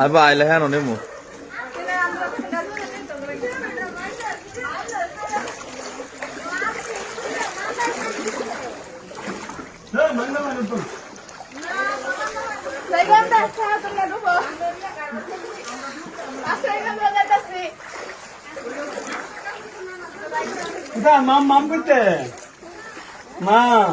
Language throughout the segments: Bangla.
আইবা আইলে হ্যাঁ নেমু মাম মাম করতে মাম।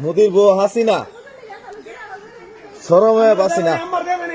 মোদির বউ হাসিনা সরমে বাসিনা নাম্বার দেবে